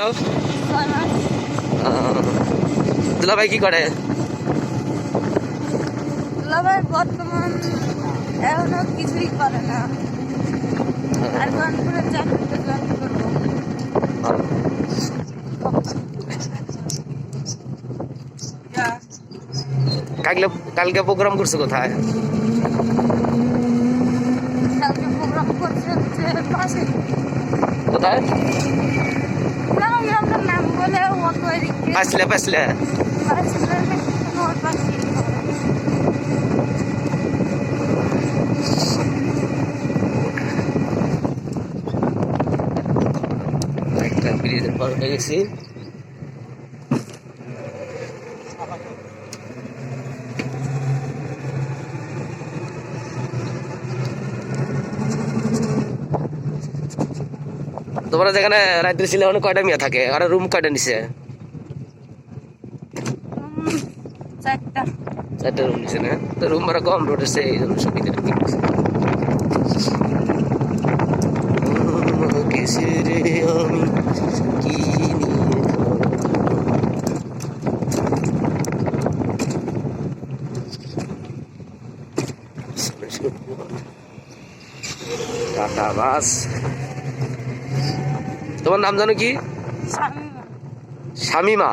দুলাভাই কি করে? দুলাভাই বর্তমান এখনও কিছুই করে না। আর কানপুরের চাকরিতে জয়েন করব। কালকে কালকে প্রোগ্রাম করছ কোথায়? কালকে প্রোগ্রাম করছে হচ্ছে পাশে কোথায়? ওর পাশে একটা ব্রিজের পর হয়ে গেছি তোমরা যেখানে রাত্রি ছিল ওখানে কয়টা মেয়ে থাকে? আর রুম কয়টা নিছে? চারটা। রুম নিছে না? তো রুম ভাড়া কম রোড আছে এই জন্য সুবিধা টাটা বাস তোমার নাম জানো কি? শামিমা।